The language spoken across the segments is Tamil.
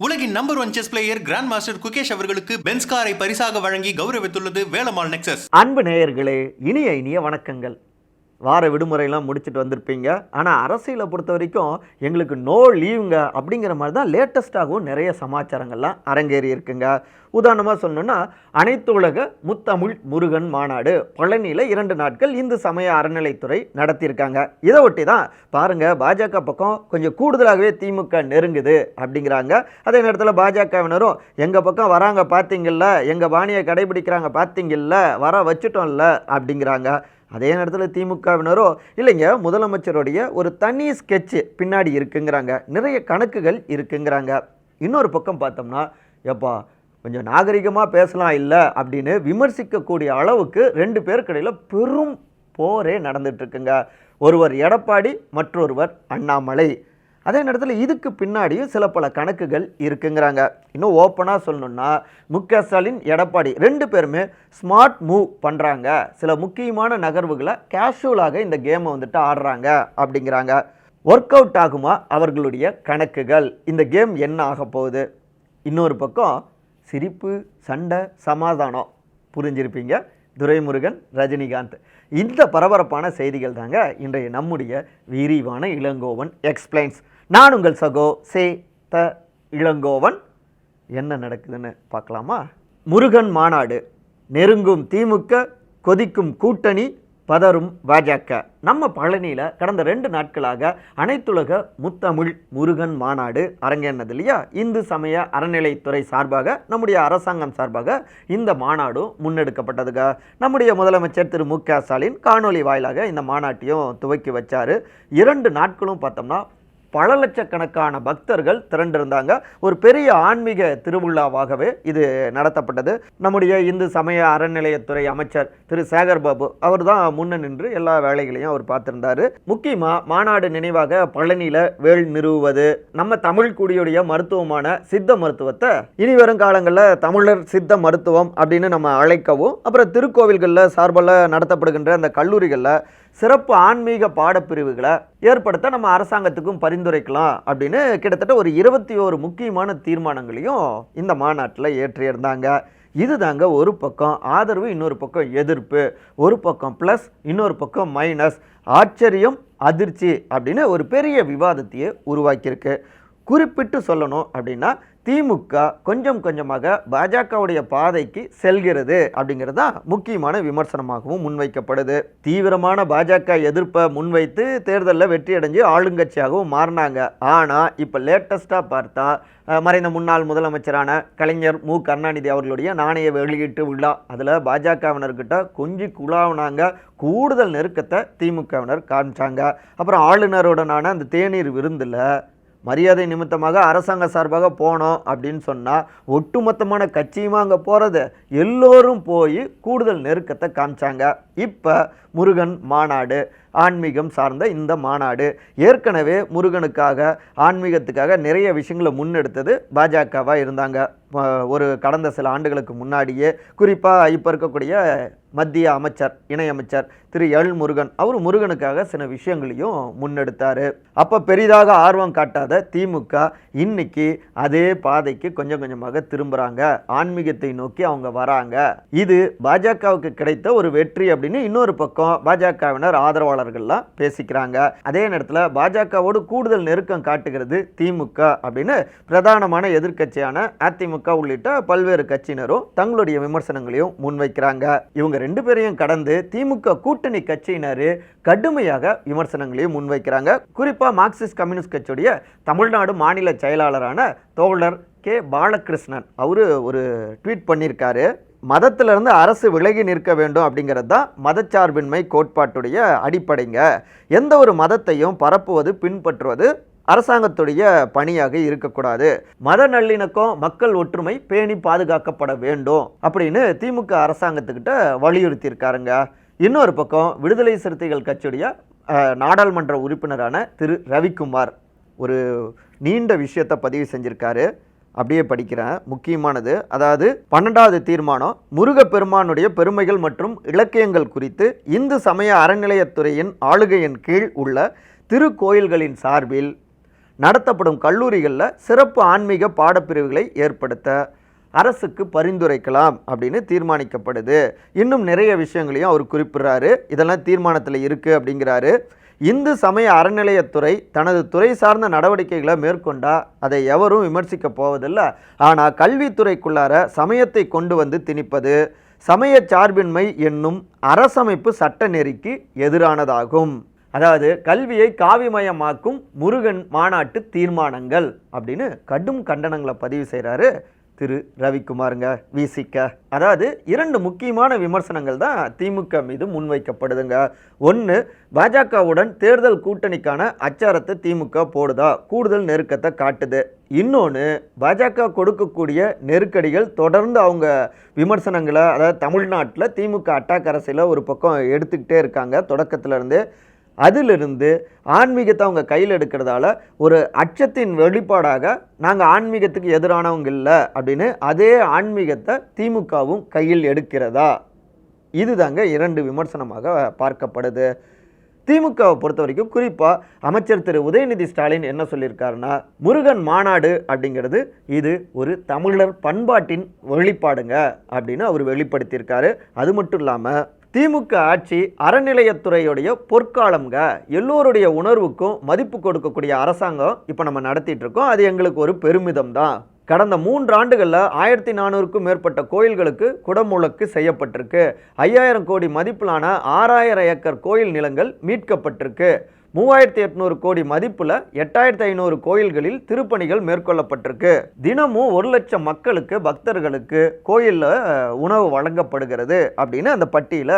உலகின் number one chess player grand master Gukesh அவர்களுக்கு பென்ஸ்காரை பரிசாக வழங்கி கௌரவித்துள்ளது வேலம்மாள் நெக்ஸஸ் அன்பு நேயர்களே இனிய இனிய வணக்கங்கள். வார விடுமுறையெல்லாம் முடிச்சுட்டு வந்திருப்பீங்க. ஆனால் அரசியலை பொறுத்த வரைக்கும் எங்களுக்கு நோ லீவுங்க அப்படிங்கிற மாதிரி தான் லேட்டஸ்ட்டாகவும் நிறைய சமாச்சாரங்கள்லாம் அரங்கேறி இருக்குங்க. உதாரணமாக சொன்னோன்னா அனைத்து உலக முத்தமிழ் முருகன் மாநாடு பழனியில் இரண்டு நாட்கள் இந்து சமய அறநிலைத்துறை நடத்தியிருக்காங்க. இதை ஒட்டி தான் பாருங்கள் பாஜக பக்கம் கொஞ்சம் கூடுதலாகவே திமுக நெருங்குது அப்படிங்கிறாங்க. அதே நேரத்தில் பாஜகவினரும் எங்கள் பக்கம் வராங்க பார்த்தீங்கல்ல எங்கள் பாணியை கடைபிடிக்கிறாங்க பார்த்தீங்கல்ல வர வச்சுட்டோம்ல அப்படிங்கிறாங்க. அதே நேரத்தில் திமுகவினரோ இல்லைங்க முதலமைச்சருடைய ஒரு தனி ஸ்கெட்சு பின்னாடி இருக்குங்கிறாங்க. நிறைய கணக்குகள் இருக்குங்கிறாங்க. இன்னொரு பக்கம் பார்த்தோம்னா எப்பா கொஞ்சம் நாகரிகமாக பேசலாம் இல்லை அப்படின்னு விமர்சிக்கக்கூடிய அளவுக்கு ரெண்டு பேருக்கிடையில் பெரும் போரே நடந்துட்டு இருக்குங்க. ஒருவர் எடப்பாடி மற்றொருவர் அண்ணாமலை. அதே நேரத்தில் இதுக்கு பின்னாடியும் சில பல கணக்குகள் இருக்குங்கிறாங்க. இன்னும் ஓப்பனாக சொல்லணும்னா மு க ஸ்டாலின் எடப்பாடி ரெண்டு பேருமே ஸ்மார்ட் மூவ் பண்ணுறாங்க சில முக்கியமான நகர்வுகளை கேஷுவலாக இந்த கேமை வந்துட்டு ஆடுறாங்க அப்படிங்கிறாங்க. ஒர்க் அவுட் ஆகுமா அவர்களுடைய கணக்குகள்? இந்த கேம் என்ன ஆக போகுது? இன்னொரு பக்கம் சிரிப்பு சண்டை சமாதானம். புரிஞ்சிருப்பீங்க? துரைமுருகன் ரஜினிகாந்த். இந்த பரபரப்பான செய்திகள் தாங்க இன்றைய நம்முடைய விரிவான இளங்கோவன் எக்ஸ்பிளைன்ஸ். நான் உங்கள் சகோ சே த இளங்கோவன். என்ன நடக்குதுன்னு பார்க்கலாமா? முருகன் மாநாடு. நெருங்கும் திமுக கொதிக்கும் கூட்டணி பதறும் பாஜக. நம்ம பழனியில் கடந்த ரெண்டு நாட்களாக அனைத்துலக முத்தமிழ் முருகன் மாநாடு அரங்கேறினது இல்லையா? இந்து சமய அறநிலைத்துறை சார்பாக நம்முடைய அரசாங்கம் சார்பாக இந்த மாநாடும் முன்னெடுக்கப்பட்டதுங்க. நம்முடைய முதலமைச்சர் திரு மு க ஸ்டாலின் காணொலி வாயிலாக இந்த மாநாட்டையும் துவக்கி வச்சார். இரண்டு நாட்களும் பார்த்தோம்னா பல லட்சக்கணக்கான பக்தர்கள் திரண்டிருந்தாங்க. ஒரு பெரிய ஆன்மீக திருவிழாவாகவே இது நடத்தப்பட்டது. நம்முடைய இந்து சமய அறநிலையத்துறை அமைச்சர் திரு சேகர் பாபு அவர் தான் முன்ன நின்று எல்லா வேலைகளையும் அவர் பார்த்துருந்தாரு. முக்கியமாக மாநாடு நினைவாக பழனியில் வேள் நிறுவுவது நம்ம தமிழ் குடியுடைய மருத்துவமான சித்த மருத்துவத்தை இனி வரும் காலங்களில் தமிழர் சித்த மருத்துவம் அப்படின்னு நம்ம அழைக்கவும் அப்புறம் திருக்கோவில்களில் சார்பில் நடத்தப்படுகின்ற அந்த கல்லூரிகளில் சிறப்பு ஆன்மீக பாடப்பிரிவுகளை ஏற்படுத்த நம்ம அரசாங்கத்துக்கும் பரிந்துரைக்கலாம் அப்படின்னு கிட்டத்தட்ட ஒரு இருபத்தி ஓரு முக்கியமான தீர்மானங்களையும் இந்த மாநாட்டில் ஏற்றியிருந்தாங்க. இதுதாங்க ஒரு பக்கம் ஆதரவு இன்னொரு பக்கம் எதிர்ப்பு. ஒரு பக்கம் ப்ளஸ் இன்னொரு பக்கம் மைனஸ் ஆச்சரியம் அதிர்ச்சி அப்படின்னு ஒரு பெரிய விவாதத்தையே உருவாக்கியிருக்கு. குறிப்பிட்டு சொல்லணும் அப்படின்னா திமுக கொஞ்சம் கொஞ்சமாக பாஜகவுடைய பாதைக்கு செல்கிறது அப்படிங்கிறது தான் முக்கியமான விமர்சனமாகவும் முன்வைக்கப்படுது. தீவிரமான பாஜக எதிர்ப்பை முன்வைத்து தேர்தலில் வெற்றியடைஞ்சு ஆளுங்கட்சியாகவும் மாறினாங்க. ஆனால் இப்போ லேட்டஸ்ட்டாக பார்த்தா மறைந்த முன்னாள் முதலமைச்சரான கலைஞர் மு. கருணாநிதி அவர்களுடைய நாணய வெளியீட்டு விழா. அதில் பாஜகவினர்கிட்ட கொஞ்சி குழாவினாங்க. கூடுதல் நெருக்கத்தை திமுகவினர் காமிச்சாங்க. அப்புறம் ஆளுநருடனான அந்த தேநீர் விருந்தில் மரியாதை நிமித்தமாக அரசாங்க சார்பாக போனோம் அப்படின்னு சொன்னால் ஒட்டுமொத்தமான கட்சியுமா அங்கே போகிறது எல்லோரும் போய் கூடுதல் நெருக்கத்தை காமிச்சாங்க. இப்போ முருகன் மாநாடு ஆன்மீகம் சார்ந்த இந்த மாநாடு. ஏற்கனவே முருகனுக்காக ஆன்மீகத்துக்காக நிறைய விஷயங்களை முன்னெடுத்தது பாஜகவாக இருந்தாங்க. ஒரு கடந்த சில ஆண்டுகளுக்கு முன்னாடியே. குறிப்பாக இப்போ இருக்கக்கூடிய மத்திய அமைச்சர் இணையமைச்சர் திரு எல் முருகன் அவர் முருகனுக்காக சில விஷயங்களையும் முன்னெடுத்தார். அப்போ பெரிதாக ஆர்வம் காட்டாத திமுக இன்னைக்கு அதே பாதைக்கு கொஞ்சம் கொஞ்சமாக திரும்புகிறாங்க ஆன்மீகத்தை நோக்கி அவங்க வராங்க. இது பாஜகவுக்கு கிடைத்த ஒரு வெற்றி அப்படின்னு இன்னொரு பக்கம் பாஜகவினர் ஆதரவாளர்கள்லாம் பேசிக்கிறாங்க. அதே நேரத்தில் பாஜகவோடு கூடுதல் நெருக்கம் காட்டுகிறது திமுக அப்படின்னு பிரதானமான எதிர்க்கட்சியான அதிமுக உள்ளிட்ட பல்வேறு கட்சியினரும் தங்களுடைய விமர்சனங்களையும் முன்வைக்கிறாங்க. இவங்க ரெண்டு பேரையும் கடந்து திமுக கூட்டணி கட்சியினர் கடுமையாக விமர்சனங்களையும் முன்வைக்கிறாங்க. குறிப்பாக மார்க்சிஸ்ட் கம்யூனிஸ்ட் கட்சியுடைய தமிழ்நாடு மாநில செயலாளரான தோழர் கே. பாலகிருஷ்ணன். அவரு ஒரு ட்வீட் பண்ணியிருக்காரு. மதத்திலிருந்து அரசு விலகி நிற்க வேண்டும் அப்படிங்கிறது தான் மதச்சார்பின்மை கோட்பாட்டுடைய அடிப்படைங்க. எந்த ஒரு மதத்தையும் பரப்புவது பின்பற்றுவது அரசாங்கத்துடைய பணியாக இருக்கக்கூடாது. மத நல்லிணக்கம் மக்கள் ஒற்றுமை பேணி பாதுகாக்கப்பட வேண்டும் அப்படின்னு திமுக அரசாங்கத்துக்கிட்ட வலியுறுத்தியிருக்காருங்க. இன்னொரு பக்கம் விடுதலை சிறுத்தைகள் கட்சியுடைய நாடாளுமன்ற உறுப்பினரான திரு. ரவிக்குமார் ஒரு நீண்ட விஷயத்தை பதிவு செஞ்சிருக்காரு. அப்படியே படிக்கிறேன். முக்கியமானது அதாவது பன்னெண்டாவது தீர்மானம் முருகப்பெருமானுடைய பெருமைகள் மற்றும் இலக்கியங்கள் குறித்து இந்து சமய அறநிலையத்துறையின் ஆளுகையின் கீழ் உள்ள திருக்கோயில்களின் சார்பில் நடத்தப்படும் கல்லூரிகளில் சிறப்பு ஆன்மீக பாடப்பிரிவுகளை ஏற்படுத்த அரசுக்கு பரிந்துரைக்கலாம் அப்படின்னு தீர்மானிக்கப்படுது. இன்னும் நிறைய விஷயங்களையும் அவர் குறிப்பிடுறாரு. இதெல்லாம் தீர்மானத்தில் இருக்குது அப்படிங்கிறாரு. இந்து சமய அறநிலையத்துறை தனது துறை சார்ந்த நடவடிக்கைகளை மேற்கொண்டா அதை எவரும் விமர்சிக்க போவதில்லை. ஆனால் கல்வித்துறைக்குள்ளார சமயத்தை கொண்டு வந்து திணிப்பது சமய சார்பின்மை என்னும் அரசமைப்பு சட்ட நெறிக்கு எதிரானதாகும். அதாவது கல்வியை காவிமயமாக்கும் முருகன் மாநாட்டு தீர்மானங்கள் அப்படின்னு கடும் கண்டனங்களை பதிவு செய்கிறாரு திரு ரவிக்குமாருங்க விசிக்க. அதாவது இரண்டு முக்கியமான விமர்சனங்கள் தான் திமுக மீது முன்வைக்கப்படுதுங்க. ஒன்று பாஜகவுடன் தேர்தல் கூட்டணிக்கான அச்சாரத்தை திமுக போடுதா? கூடுதல் நெருக்கத்தை காட்டுது. இன்னொன்று பாஜக கொடுக்கக்கூடிய நெருக்கடிகள் தொடர்ந்து அவங்க விமர்சனங்களை அதாவது தமிழ்நாட்டில் திமுக அட்டாக் அரசியல ஒரு பக்கம் எடுத்துக்கிட்டே இருக்காங்க. தொடக்கத்திலேருந்து அதிலிருந்து ஆன்மீகத்தை அவங்க கையில் எடுக்கிறதால ஒரு அச்சத்தின் வெளிப்பாடாக நாங்கள் ஆன்மீகத்துக்கு எதிரானவங்க இல்லை அப்படின்னு அதே ஆன்மீகத்தை திமுகவும் கையில் எடுக்கிறதா? இதுதாங்க இரண்டு விமர்சனமாக பார்க்கப்படுது. திமுகவை பொறுத்த வரைக்கும் குறிப்பாக அமைச்சர் திரு. உதயநிதி ஸ்டாலின் என்ன சொல்லியிருக்காருன்னா முருகன் மாநாடு அப்படிங்கிறது இது ஒரு தமிழர் பண்பாட்டின் வெளிப்பாடுங்க அப்படின்னு அவர் வெளிப்படுத்தியிருக்காரு. அது மட்டும் இல்லாமல் திமுக ஆட்சி அறநிலையத்துறையுடைய பொற்காலம்ங்க. எல்லோருடைய உணர்வுக்கும் மதிப்பு கொடுக்கக்கூடிய அரசாங்கம் இப்போ நம்ம நடத்திட்டு இருக்கோம். அது எங்களுக்கு ஒரு பெருமிதம் தான். கடந்த மூன்று ஆண்டுகளில் ஆயிரத்தி நானூறுக்கும் மேற்பட்ட கோயில்களுக்கு குடமுழக்கு செய்யப்பட்டிருக்கு. ஐயாயிரம் கோடி மதிப்பிலான ஆறாயிரம் ஏக்கர் கோயில் நிலங்கள் மீட்கப்பட்டிருக்கு. மூவாயிரத்தி எட்நூறு கோடி மதிப்புல எட்டாயிரத்தி ஐநூறு கோயில்களில் திருப்பணிகள் மேற்கொள்ளப்பட்டிருக்கு. தினமும் ஒரு லட்சம் மக்களுக்கு பக்தர்களுக்கு கோயிலில் உணவு வழங்கப்படுகிறது அப்படின்னு அந்த பட்டியல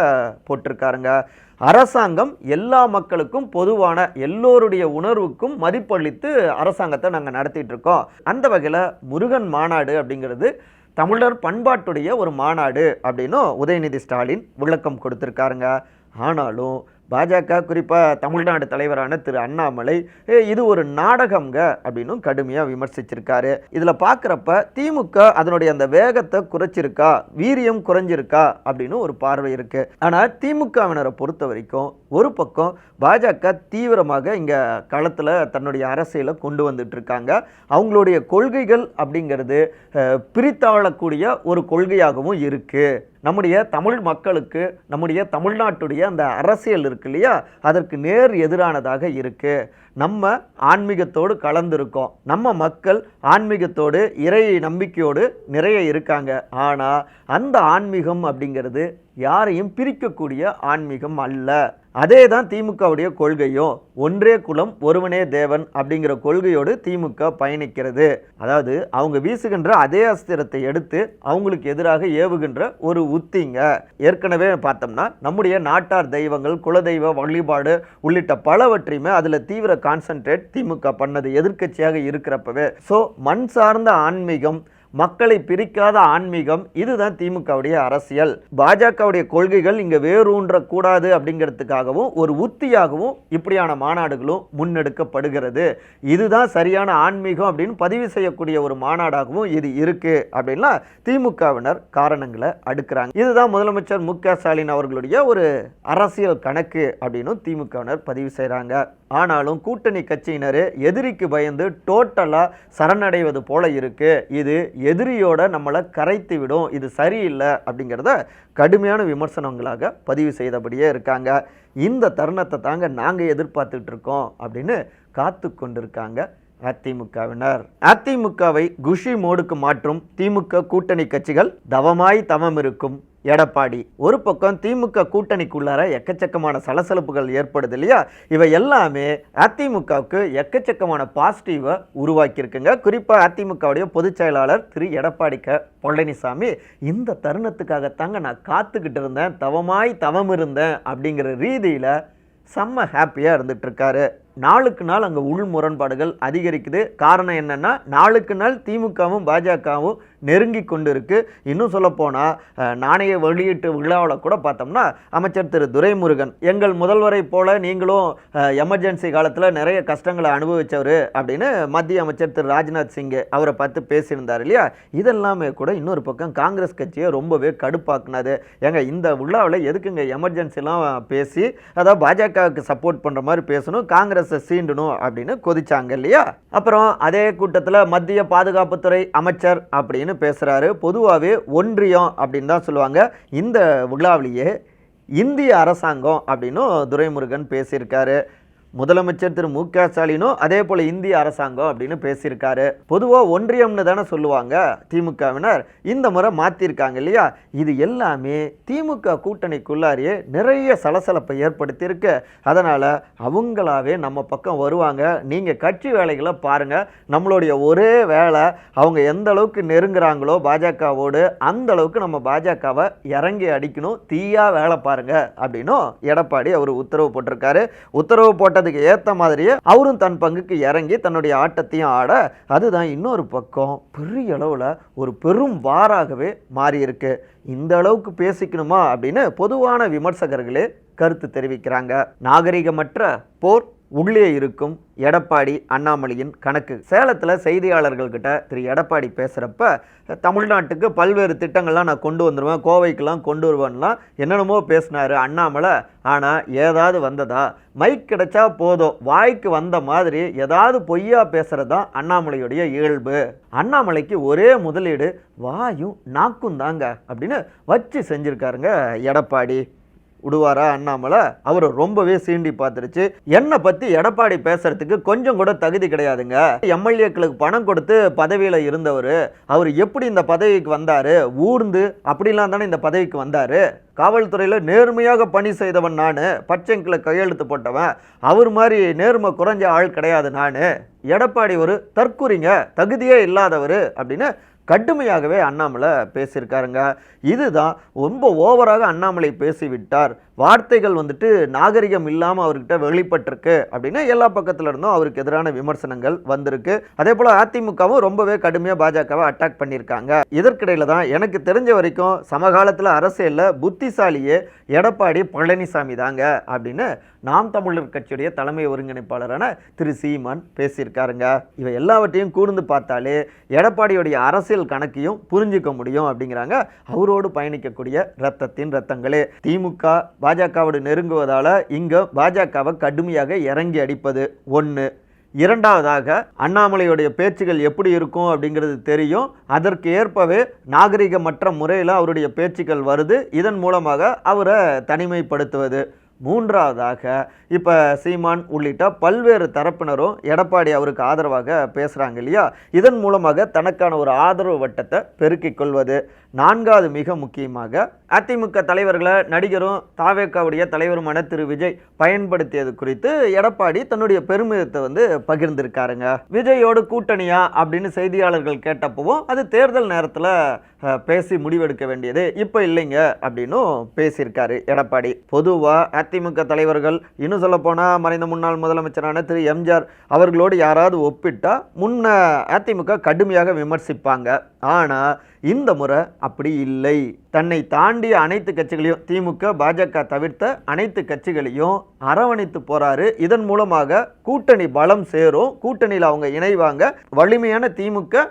போட்டிருக்காருங்க. அரசாங்கம் எல்லா மக்களுக்கும் பொதுவான எல்லோருடைய உணர்வுக்கும் மதிப்பளித்து அரசாங்கத்தை நாங்கள் நடத்திட்டு இருக்கோம். அந்த வகையில் முருகன் மாநாடு அப்படிங்கிறது தமிழர் பண்பாட்டுடைய ஒரு மாநாடு அப்படின்னும் உதயநிதி ஸ்டாலின் விளக்கம் கொடுத்துருக்காருங்க. ஆனாலும் பாஜக குறிப்பாக தமிழ்நாடு தலைவரான திரு அண்ணாமலை இது ஒரு நாடகம்ங்க அப்படின்னும் கடுமையாக விமர்சிச்சிருக்காரு. இதில் பார்க்குறப்ப திமுக அதனுடைய அந்த வேகத்தை குறைச்சிருக்கா வீரியம் குறைஞ்சிருக்கா அப்படின்னு ஒரு பார்வை இருக்குது ஆனால் திமுகவினரை பொறுத்த வரைக்கும் ஒரு பக்கம் பாஜக தீவிரமாக இங்கே களத்தில் தன்னுடைய அரசியலை கொண்டு வந்துட்டு இருக்காங்க அவங்களுடைய கொள்கைகள் அப்படிங்கிறது பிரித்தாளக்கூடிய ஒரு கொள்கையாகவும் இருக்குது நம்முடைய தமிழ் மக்களுக்கு நம்முடைய தமிழ்நாட்டுடைய அந்த அரசியல் இருக்கு இல்லையா? அதற்கு நேர் எதிரானதாக இருக்கு. நம்ம ஆன்மீகத்தோடு கலந்திருக்கோம். நம்ம மக்கள் ஆன்மீகத்தோடு இறை நம்பிக்கையோடு நிறைய இருக்காங்க. ஆனால் அந்த ஆன்மீகம் அப்படிங்கிறது யாரையும் பிரிக்கக்கூடிய ஆன்மீகம் அல்ல. அதே தான் திமுகவுடைய கொள்கையும் ஒன்றே குலம் ஒருவனே தேவன் அப்படிங்கிற கொள்கையோடு திமுக பயணிக்கிறது. அதாவது அவங்க வீசுகின்ற அதே அஸ்திரத்தை எடுத்து அவங்களுக்கு எதிராக ஏவுகின்ற ஒரு உத்திங்க. ஏற்கனவே பார்த்தோம்னா நம்முடைய நாட்டார் தெய்வங்கள் குலதெய்வ வழிபாடு உள்ளிட்ட பலவற்றையுமே அதில் தீவிர கான்சன்ட்ரேட் திமுக பண்ணது எதிர்க்கட்சியாக இருக்கிறப்பவே. ஸோ மண் சார்ந்த ஆன்மீகம் மக்களை பிரிக்காத ஆன்மீகம் இதுதான் திமுகவுடைய அரசியல். பாஜகவுடைய கொள்கைகள் இங்கே வேரூன்றக்கூடாது அப்படிங்கிறதுக்காகவும் ஒரு உத்தியாகவும் இப்படியான மாநாடுகளும் முன்னெடுக்கப்படுகிறது. இதுதான் சரியான ஆன்மீகம் அப்படின்னு பதிவு செய்யக்கூடிய ஒரு மாநாடாகவும் இது இருக்கு அப்படின்லாம் திமுகவினர் காரணங்களை அடுக்கிறாங்க. இதுதான் முதலமைச்சர் மு க ஸ்டாலின் அவர்களுடைய ஒரு அரசியல் கணக்கு அப்படின்னு திமுகவினர் பதிவு செய்கிறாங்க ஆனாலும் கூட்டணி கட்சியினர் எதிரிக்கு பயந்து டோட்டலாக சரணடைவது போல இருக்குது இது எதிரியோட நம்மளை கரைத்து விடும். இது சரியில்லை அப்படிங்கிறத கடுமையான விமர்சனங்களாக பதிவு செய்தபடியே இருக்காங்க. இந்த தருணத்தை தாங்க நாங்கள் எதிர்பார்த்துட்டு இருக்கோம் அப்படின்னு காத்து கொண்டிருக்காங்க அதிமுகவினர். அதிமுகவை குஷி மோடுக்கு மாற்றும் திமுக கூட்டணி கட்சிகள் தவமாய் தவம் இருக்கும். எடப்பாடி ஒரு பக்கம் திமுக கூட்டணிக்குள்ளார எக்கச்சக்கமான சலசலப்புகள் ஏற்படுது இல்லையா? இவை எல்லாமே அதிமுகவுக்கு எக்கச்சக்கமான பாசிட்டிவை உருவாக்கியிருக்குங்க. குறிப்பாக அதிமுகவுடைய பொதுச் செயலாளர் திரு. எடப்பாடி க. பழனிசாமி இந்த தருணத்துக்காகத்தாங்க நான் காத்துக்கிட்டு இருந்தேன். தவமாய் தவம் இருந்தேன். அப்படிங்கிற ரீதியில் செம்ம ஹாப்பியாக இருந்துகிட்ருக்காரு நாளுக்கு நாள் அங்கே உள் முரண்பாடுகள் அதிகரிக்குது. காரணம் என்னன்னா நாளுக்கு நாள் திமுகவும் பாஜகவும் நெருங்கி கொண்டு இருக்குது இன்னும் சொல்லப்போனால் நாணய வெளியீட்டு விழாவில் கூட பார்த்தோம்னா அமைச்சர் திரு. துரைமுருகன் எங்கள் முதல்வரை போல நீங்களும் எமர்ஜென்சி காலத்தில் நிறைய கஷ்டங்களை அனுபவித்தவர் அப்படின்னு மத்திய அமைச்சர் திரு. ராஜ்நாத் சிங் அவரை பார்த்து பேசியிருந்தார் இல்லையா? இதெல்லாமே கூட இன்னொரு பக்கம் காங்கிரஸ் கட்சியை ரொம்பவே கடுப்பாக்குனது. ஏங்க இந்த விழாவில் எதுக்குங்க எமர்ஜென்சிலாம் பேசி அதாவது பாஜகவுக்கு சப்போர்ட் பண்ணுற மாதிரி பேசணும் காங்கிரஸை சீண்டணும் அப்படின்னு கொதிச்சாங்க இல்லையா? அப்புறம் அதே கூட்டத்தில் மத்திய பாதுகாப்புத்துறை அமைச்சர் அப்படின்னு பேசுகிறாரு பொதுவாகவே ஒன்றியம் அப்படின்னு தான் சொல்லுவாங்க. இந்த விழாவிலேயே இந்திய அரசாங்கம் அப்படின்னும் துரைமுருகன் பேசியிருக்காரு. முதலமைச்சர் திரு மு க ஸ்டாலினும் அதே போல் இந்திய அரசாங்கம் அப்படின்னு பேசியிருக்காரு. பொதுவாக ஒன்றியம்னு தானே சொல்லுவாங்க திமுகவினர். இந்த முறை மாற்றிருக்காங்க இல்லையா? இது எல்லாமே திமுக கூட்டணிக்குள்ளாரியே நிறைய சலசலப்பை ஏற்படுத்தியிருக்கு. அதனால் அவங்களாவே நம்ம பக்கம் வருவாங்க. நீங்கள் கட்சி வேலைகளை பாருங்கள் நம்மளுடைய ஒரே வேலை அவங்க எந்த அளவுக்கு நெருங்குறாங்களோ பாஜகவோடு அந்த அளவுக்கு நம்ம பாஜகவை இறங்கி அடிக்கணும். தீயா வேலை பாருங்க அப்படின்னும் எடப்பாடி அவர் உத்தரவு போட்டிருக்காரு. உத்தரவு போட்ட போட்டதுக்கு ஏற்ற மாதிரியே அவரும் தன் பங்குக்கு இறங்கி தன்னுடைய ஆட்டத்தையும் ஆட அதுதான் இன்னொரு பக்கம் பெரிய அளவில் ஒரு பெரும் வாராகவே மாறியிருக்கு. இந்த அளவுக்கு பேசிக்கணுமா அப்படின்னு பொதுவான விமர்சகர்களே கருத்து தெரிவிக்கிறாங்க. நாகரிகமற்ற போர் உள்ளே இருக்கும் எடப்பாடி அண்ணாமலையின் கணக்கு. சேலத்தில் செய்தியாளர்கள்கிட்ட திரு எடப்பாடி பேசுகிறப்ப தமிழ்நாட்டுக்கு பல்வேறு திட்டங்கள்லாம் நான் கொண்டு வந்துடுவேன் கோவைக்கெலாம் கொண்டு வருவேன்லாம் என்னென்னமோ பேசினாரு அண்ணாமலை. ஆனால் ஏதாவது வந்ததா? மைக் கிடைச்சா போதும். வாய்க்கு வந்த மாதிரி ஏதாவது பொய்யா பேசுகிறது தான் அண்ணாமலையுடைய இயல்பு. அண்ணாமலைக்கு ஒரே முதலீடு வாயும் நாக்கும் தாங்க அப்படின்னு வச்சு செஞ்சுருக்காருங்க எடப்பாடி. விடுவாரா அண்ணாமலை? அவர் ரொம்பவே சீண்டி பார்த்துருச்சு. என்னை பற்றி எடப்பாடி பேசுறதுக்கு கொஞ்சம் கூட தகுதி கிடையாதுங்க. எம்எல்ஏக்களுக்கு பணம் கொடுத்து பதவியில் இருந்தவர் அவர் எப்படி இந்த பதவிக்கு வந்தார் ஊர்ந்து அப்படிலாம் தானே இந்த பதவிக்கு வந்தார்? காவல்துறையில் நேர்மையாக பணி செய்தவன் நான் பச்சைங்கில் கையெழுத்து போட்டவன் அவர் மாதிரி நேர்மை குறைஞ்ச ஆள் கிடையாது நான். எடப்பாடி ஒரு தற்குறிங்க தகுதியே இல்லாதவர் அப்படின்னு கடுமையாகவே அண்ணாமலை பேசியிருக்காருங்க. இதுதான் ரொம்ப ஓவராக அண்ணாமலை பேசிவிட்டார். வார்த்தைகள் வந்துட்டு நாகரிகம் இல்லாமல் அவர்கிட்ட வெளிப்பட்டிருக்கு அப்படின்னு எல்லா பக்கத்தில் இருந்தும் அவருக்கு எதிரான விமர்சனங்கள் வந்திருக்கு. அதே போல் அதிமுகவும் ரொம்பவே கடுமையாக பாஜகவை அட்டாக் பண்ணியிருக்காங்க. இதற்கிடையில் தான் எனக்கு தெரிஞ்ச வரைக்கும் சமகாலத்தில் அரசியலில் புத்திசாலியே எடப்பாடி பழனிசாமி தாங்க அப்படின்னு நாம் தமிழர் கட்சியுடைய தலைமை ஒருங்கிணைப்பாளரான திரு சீமான் பேசியிருக்காருங்க. இவை எல்லாவற்றையும் கூர்ந்து பார்த்தாலே எடப்பாடியுடைய அரசியல் கணக்கையும் புரிஞ்சுக்க முடியும் அப்படிங்கிறாங்க. அவரோடு பயணிக்கக்கூடிய ரத்தத்தின் ரத்தங்களே. திமுக பாஜகவோடு நெருங்குவதால் இங்கே பாஜகவை கடுமையாக இறங்கி அடிப்பது ஒன்று இரண்டாவதாக அண்ணாமலையுடைய பேச்சுகள் எப்படி இருக்கும் அப்படிங்கிறது தெரியும். அதற்கு ஏற்பவே நாகரிகமற்ற முறையில் அவருடைய பேச்சுக்கள் வருது. இதன் மூலமாக அவரை தனிமைப்படுத்துவது. மூன்றாவதாக இப்போ சீமான் உள்ளிட்ட பல்வேறு தரப்பினரும் எடப்பாடி அவருக்கு ஆதரவாக பேசுகிறாங்க இல்லையா? இதன் மூலமாக தனக்கான ஒரு ஆதரவு வட்டத்தை பெருக்கிக் கொள்வது. நான்காவது மிக முக்கியமாக அதிமுக தலைவர்களை நடிகரும் தாவேக்காவுடைய தலைவருமான திரு விஜய் பயன்படுத்தியது குறித்து எடப்பாடி தன்னுடைய பெருமிதத்தை வந்து பகிர்ந்திருக்காருங்க. விஜயோடு கூட்டணியா அப்படின்னு செய்தியாளர்கள் கேட்டப்பவும் அது தேர்தல் நேரத்தில் பேசி முடிவெடுக்க வேண்டியது இப்போ இல்லைங்க அப்படின்னும் பேசியிருக்காரு எடப்பாடி. பொதுவாக அதிமுக தலைவர்கள் இன்னும் சொல்லப்போனால் மறைந்த முன்னாள் முதலமைச்சரான திரு எம்ஜிஆர் அவர்களோடு யாராவது ஒப்பிட்டா முன்ன அதிமுக கடுமையாக விமர்சிப்பாங்க. ஆனால் இந்த முறை அப்படி இல்லை. தன்னை தாண்டிய அனைத்து கட்சிகளையும் திமுக பாஜக தவிர்த்த அனைத்து கட்சிகளையும் அரவணைத்து போறாரு இதன் மூலமாக கூட்டணி பலம் சேரும். கூட்டணியில் அவங்க இணைவாங்க. வலிமையான திமுக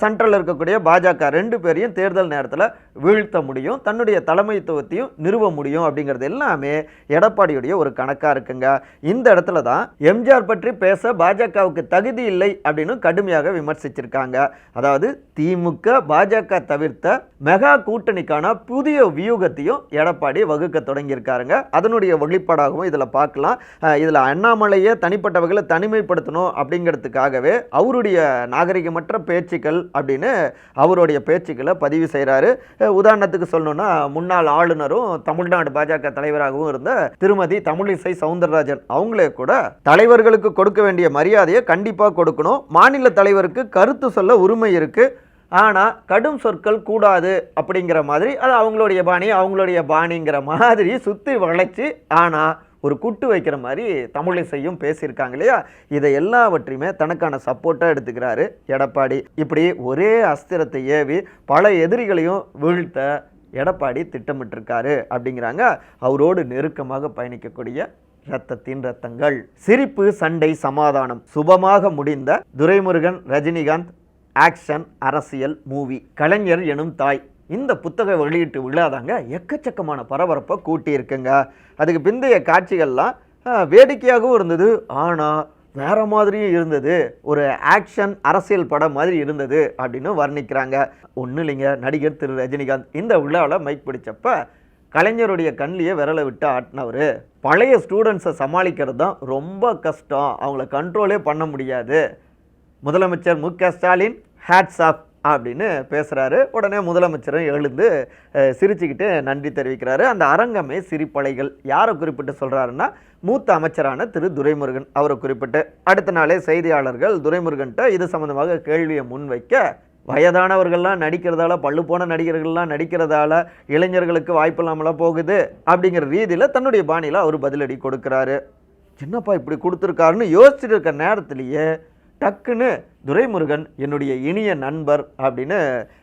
சென்ட்ரலில் இருக்கக்கூடிய பாஜக ரெண்டு பேரையும் தேர்தல் நேரத்தில் வீழ்த்த முடியும் தன்னுடைய தலைமைத்துவத்தையும் நிறுவ முடியும் அப்படிங்கிறது எல்லாமே எடப்பாடியுடைய ஒரு கணக்காக இருக்குங்க. இந்த இடத்துல தான் எம்ஜிஆர் பற்றி பேச பாஜகவுக்கு தகுதி இல்லை அப்படின்னு கடுமையாக விமர்சிச்சிருக்காங்க. அதாவது திமுக பாஜக தவிர்த்த மெகா கூட்டணிக்கான புதிய வியூகத்தையும் எடப்பாடி வகுக்க தொடங்கியிருக்காருங்க. அதனுடைய வெளிப்பாடாகவும் இதில் பார்க்கலாம். இதில் அண்ணாமலையை தனிப்பட்ட வகையில் தனிமைப்படுத்தணும் அப்படிங்கிறதுக்காகவே அவருடைய நாகரிகமற்ற பேச்சுக்கள் அப்படின்னு அவருடைய பேச்சுக்களை பதிவு செய்கிறாரு. உதாரணத்துக்கு சொல்லணும்னா முன்னாள் ஆளுநரும் தமிழ்நாடு பாஜக தலைவராகவும் இருந்த திருமதி தமிழிசை சவுந்தரராஜன். அவங்களே கூட தலைவர்களுக்கு கொடுக்க வேண்டிய மரியாதையை கண்டிப்பாக கொடுக்கணும். மாநில தலைவருக்கு கருத்து சொல்ல உரிமை இருக்குது ஆனால் கடும் சொற்கள் கூடாது அப்படிங்கிற மாதிரி அது அவங்களுடைய பாணி அவங்களுடைய பாணிங்கிற மாதிரி சுற்றி வளைச்சி ஆனால் ஒரு குட்டு வைக்கிற மாதிரி தமிழிசையும் பேசியிருக்காங்க இல்லையா? இதை எல்லாவற்றையுமே தனக்கான சப்போர்ட்டாக எடுத்துக்கிறாரு எடப்பாடி. இப்படி ஒரே அஸ்திரத்தை ஏவி பல எதிரிகளையும் வீழ்த்த எடப்பாடி திட்டமிட்டிருக்காரு அப்படிங்கிறாங்க. அவரோடு நெருக்கமாக பயணிக்கக்கூடிய ரத்தத்தின் ரத்தங்கள் சிரிப்பு சண்டை சமாதானம். சுபமாக முடிந்த துரைமுருகன் ரஜினிகாந்த் ஆக்ஷன் அரசியல் மூவி. கலைஞர் எனும் தாய். இந்த புத்தக வெளியீட்டு விழாதாங்க. எக்கச்சக்கமான பரபரப்பை கூட்டியிருக்குங்க. அதுக்கு பிந்தைய காட்சிகள்லாம் வேடிக்கையாகவும் இருந்தது. ஆனால் வேற மாதிரியும் இருந்தது. ஒரு ஆக்ஷன் அரசியல் படம் மாதிரி இருந்தது அப்படின்னு வர்ணிக்கிறாங்க. ஒன்றும் இல்லைங்க. நடிகர் திரு. ரஜினிகாந்த் இந்த விழாவில் மைக் பிடிச்சப்ப கலைஞருடைய கண்ணிலேயே விரலை விட்டு ஆட்டினவர். பழைய ஸ்டூடெண்ட்ஸை சமாளிக்கிறது தான் ரொம்ப கஷ்டம். அவங்கள கண்ட்ரோலே பண்ண முடியாது. முதலமைச்சர் மு க ஸ்டாலின் ஹேட்ஸ் ஆஃப் அப்படின்னு பேசுகிறாரு உடனே முதலமைச்சரும் எழுந்து சிரிச்சுக்கிட்டு நன்றி தெரிவிக்கிறாரு. அந்த அரங்கமே சிரிப்பலைகள். யாரை குறிப்பிட்டு சொல்கிறாருன்னா மூத்த அமைச்சரான திரு. துரைமுருகன் அவரை குறிப்பிட்டு. அடுத்த நாளே செய்தியாளர்கள் துரைமுருகன்ட்ட இது சம்மந்தமாக கேள்வியை முன்வைக்க வயதானவர்கள்லாம் நடிக்கிறதால பல்லு போன நடிகர்கள்லாம் நடிக்கிறதால இளைஞர்களுக்கு வாய்ப்பு இல்லாமலாம் போகுது அப்படிங்கிற ரீதியில் தன்னுடைய பாணியில் அவர் பதிலடி கொடுக்குறாரு. என்னப்பா இப்படி கொடுத்துருக்காருன்னு யோசிச்சுட்டு இருக்க நேரத்திலேயே டக்குன்னு துரைமுருகன் என்னுடைய இனிய நண்பர் அப்படின்னு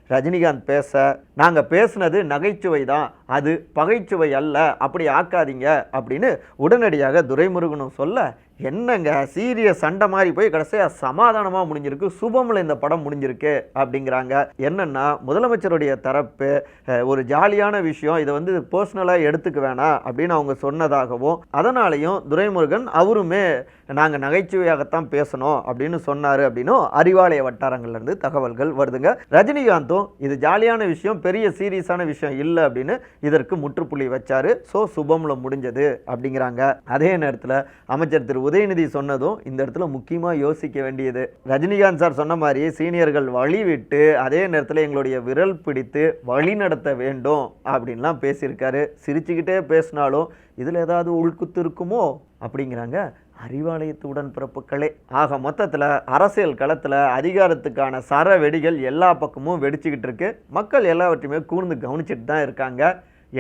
ரஜினிகாந்த் பேச நாங்கள் பேசுனது நகைச்சுவை தான் அது பகைச்சுவை அல்ல அப்படி ஆக்காதீங்க அப்படின்னு உடனடியாக துரைமுருகனும் சொல்ல என்னங்க சீரியஸ் சண்டை மாதிரி போய் கடைசியாக சமாதானமாக முடிஞ்சிருக்கு சுபமில் இந்த படம் முடிஞ்சிருக்கு அப்படிங்கிறாங்க. என்னென்னா முதலமைச்சருடைய தரப்பு ஒரு ஜாலியான விஷயம் இதை வந்து பர்சனலாக எடுத்துக்க வேணாம் அப்படின்னு அவங்க சொன்னதாகவும் அதனாலையும் துரைமுருகன் அவருமே நாங்கள் நகைச்சுவையாகத்தான் பேசணும் அப்படின்னு சொன்னார் அப்படின்னும் அறிவாலய வட்டாரங்கள்லேருந்து தகவல்கள் வருதுங்க. ரஜினிகாந்தும் இது ஜாலியான விஷயம் பெரிய சீரியஸான விஷயம் இல்லை அப்படின்னு இதற்கு முற்றுப்புள்ளி வச்சாரு. ஸோ சுபமில் முடிஞ்சது அப்படிங்கிறாங்க. அதே நேரத்தில் அமைச்சர் திரு உதயநிதி சொன்னதும் இந்த இடத்துல முக்கியமாக யோசிக்க வேண்டியது. ரஜினிகாந்த் சார் சொன்ன மாதிரி சீனியர்கள் வழி விட்டு அதே நேரத்தில் எங்களுடைய விரல் பிடித்து வழி நடத்த வேண்டும் அப்படின்லாம் பேசியிருக்காரு. சிரிச்சுக்கிட்டே பேசினாலும் இதில் ஏதாவது உள்குத்து இருக்குமோ அப்படிங்கிறாங்க அறிவாலயத்து உடன்பிறப்புகளே ஆக மொத்தத்தில் அரசியல் களத்தில் அதிகாரத்துக்கான சர வெடிகள் எல்லா பக்கமும் வெடிச்சுக்கிட்டு இருக்கு. மக்கள் எல்லாவற்றையுமே கூர்ந்து கவனிச்சிட்டு தான் இருக்காங்க.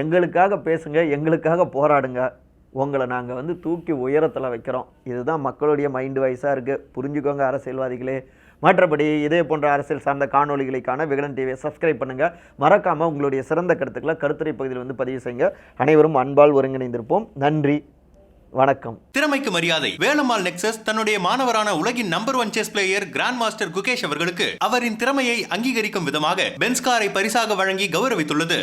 எங்களுக்காக பேசுங்க எங்களுக்காக போராடுங்க. உங்களை நாங்கள் வந்து தூக்கி உயரத்தில் வைக்கிறோம். இதுதான் மக்களுடைய மைண்டு வைஸாக இருக்குது புரிஞ்சுக்கோங்க அரசியல்வாதிகளே. மற்றபடி இதே போன்ற அரசியல் சார்ந்த காணொலிகளுக்கான விகடன் டிவியை சப்ஸ்கிரைப் பண்ணுங்கள் மறக்காமல் உங்களுடைய சிறந்த கருத்துக்களை கருத்துரை பகுதியில் வந்து பதிவு செய்யுங்க. அனைவரும் அன்பால் ஒருங்கிணைந்திருப்போம். நன்றி. வணக்கம். திறமைக்கு மரியாதை. வேலம்மாள் நெக்சஸ் தன்னுடைய மாணவரான உலகின் number one chess player grand master Gukesh அவர்களுக்கு அவரின் திறமையை அங்கீகரிக்கும் விதமாக பென்ஸ் காரை பரிசாக வழங்கி கௌரவித்துள்ளது.